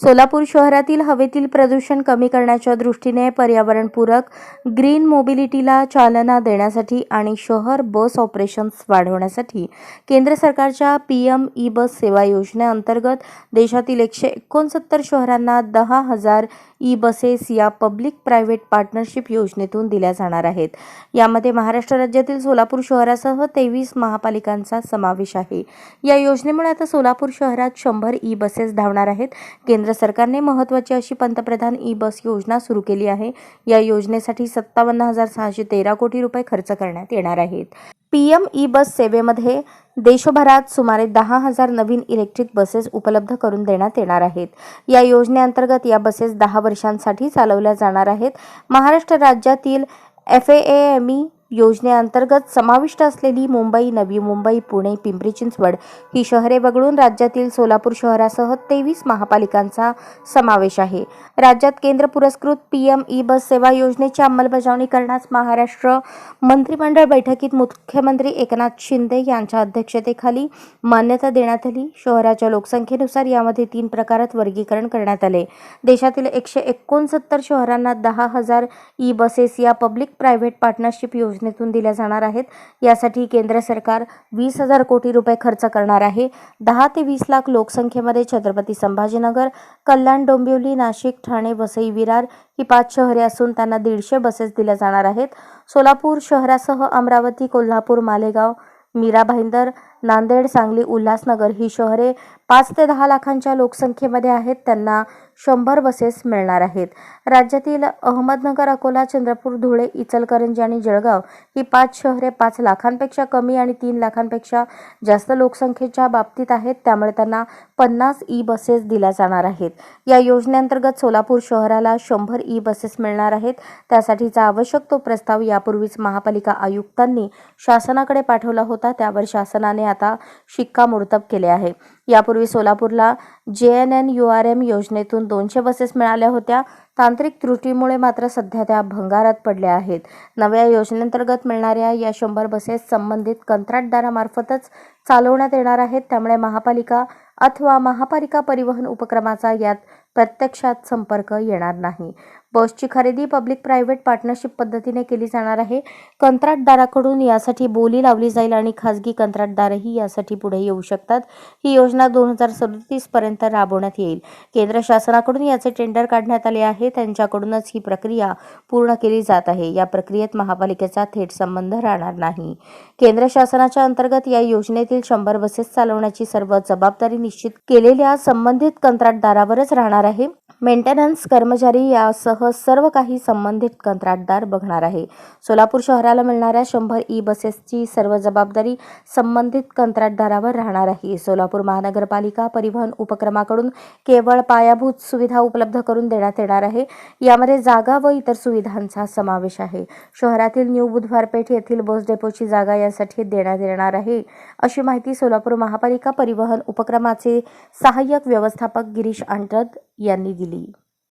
सोलापूर शहरातील हवेतील प्रदूषण कमी करण्याच्या दृष्टीने पर्यावरणपूरक ग्रीन मोबिलिटीला चालना देण्यासाठी आणि शहर बस ऑपरेशन्स वाढवण्यासाठी केंद्र सरकारच्या पी एम ई बस सेवा योजनेअंतर्गत देशातील एकशे एकोणसत्तर शहरांना दहा हजार ई बसेस या पब्लिक प्रायव्हेट पार्टनरशिप योजनेतून दिल्या जाणार आहेत. यामध्ये महाराष्ट्र राज्यातील सोलापूर शहरासह तेवीस महापालिकांचा समावेश आहे. या योजनेमुळे आता सोलापूर शहरात शंभर ई बसेस धावणार आहेत. केंद्र सरकारने महत्त्वाची अशी पंतप्रधान ई बस योजना सुरू केली आहे. या योजनेसाठी सत्तावन्न हजार सहाशे तेरा कोटी रुपये खर्च करण्यात येणार आहेत. पी एम ई बस सेवेमध्ये देशभरात सुमारे दहा हजार नवीन इलेक्ट्रिक बसेस उपलब्ध करून देण्यात येणार आहेत. या योजनेअंतर्गत या बसेस दहा वर्षांसाठी चालवल्या जाणार आहेत. महाराष्ट्र राज्यातील एफ ए एम ई योजनेअंतर्गत समाविष्ट असलेली मुंबई नवी मुंबई पुणे पिंपरी चिंचवड ही शहरे वगळून राज्यातील सोलापूर शहरासह तेवीस महापालिकांचा समावेश आहे. राज्यात केंद्र पुरस्कृत पी एम ई बस सेवा योजनेची अंमलबजावणी करण्यास महाराष्ट्र मंत्रिमंडळ बैठकीत मुख्यमंत्री एकनाथ शिंदे यांच्या अध्यक्षतेखाली मान्यता देण्यात आली. शहराच्या लोकसंख्येनुसार यामध्ये तीन प्रकारात वर्गीकरण करण्यात आले. देशातील एकशे एकोणसत्तर शहरांना दहा हजार ई बसेस या पब्लिक प्रायव्हेट पार्टनरशिप योजनेतून दिल्या जाणार आहेत. यासाठी केंद्र सरकार वीस हजार कोटी रुपये खर्च करणार आहे. दहा ते वीस लाख लोकसंख्येमध्ये छत्रपती संभाजीनगर कल्याण डोंबिवली नाशिक ठाणे वसई विरार ही पाच शहरे असून त्यांना दीडशे बसेस दिल्या जाणार आहेत. सोलापूर शहरासह अमरावती कोल्हापूर मालेगाव मीरा भाईंदर नांदेड सांगली उल्हासनगर ही शहरे पाच ते दहा लाखांच्या लोकसंख्येमध्ये आहेत. त्यांना शंभर बसेस मिळणार आहेत. राज्यातील अहमदनगर अकोला चंद्रपूर धुळे इचलकरंजी आणि जळगाव ही पाच शहरे पाच लाखांपेक्षा कमी आणि तीन लाखांपेक्षा जास्त लोकसंख्येच्या बाबतीत आहेत. त्यामुळे त्यांना पन्नास ई बसेस दिल्या जाणार आहेत. या योजनेअंतर्गत सोलापूर शहराला शंभर ई बसेस मिळणार आहेत. त्यासाठीचा आवश्यक तो प्रस्ताव यापूर्वीच महापालिका आयुक्तांनी शासनाकडे पाठवला होता. त्यावर शासनाने आता शिक्कामोर्तब केले आहे. यापूर्वी सोलापूरला J N N U R M योजनेतून दोनशे बसेस मिळाल्या होत्या. तांत्रिक त्रुटीमुळे मात्र सध्या त्या भंगारात पडल्या आहेत. नव्या योजनेअंतर्गत मिळणाऱ्या या शंभर बसेस संबंधित कंत्राटदारामार्फतच चालवण्यात येणार आहेत. त्यामुळे महापालिका अथवा महापालिका परिवहन उपक्रमाचा यात प्रत्यक्षात संपर्क येणार नाही. बसची खरेदी पब्लिक प्रायव्हेट पार्टनरशिप पद्धतीने केली जाणार आहे. कंत्राटदाराकडून यासाठी बोली लावली जाईल आणि खाजगी कंत्राटदारही यासाठी पुढे येऊ शकतात. ही योजना दोन हजार सदतीस पर्यंत राबवण्यात येईल. केंद्र शासनाकडून याचे टेंडर काढण्यात आले आहे. त्यांच्याकडूनच ही प्रक्रिया पूर्ण केली जात आहे. या प्रक्रियेत महापालिकेचा थेट संबंध राहणार नाही. केंद्र शासनाच्या अंतर्गत या योजनेतील शंभर बसेस चालवण्याची सर्व जबाबदारी निश्चित केलेल्या संबंधित कंत्राटदारावरच राहणार आहे. मेंटेनन्स कर्मचारी यासह सर्व काही संबंधित कंत्राटदार बघणार आहे. सोलापूर शहराला मिळणाऱ्या शंभर ई बसेसची सर्व जबाबदारी संबंधित कंत्राटदारावर राहणार आहे. सोलापूर महानगरपालिका परिवहन उपक्रमाकडून केवळ पायाभूत सुविधा उपलब्ध करून देण्यात येणार आहे. यामध्ये जागा व इतर सुविधांचा समावेश आहे. शहरातील न्यू बुधवारपेठ येथील बस डेपोची जागा यासाठी देण्यात येणार आहे. अशी माहिती सोलापूर महापालिका परिवहन उपक्रमाचे सहाय्यक व्यवस्थापक गिरीश अंटद यांनी दिली.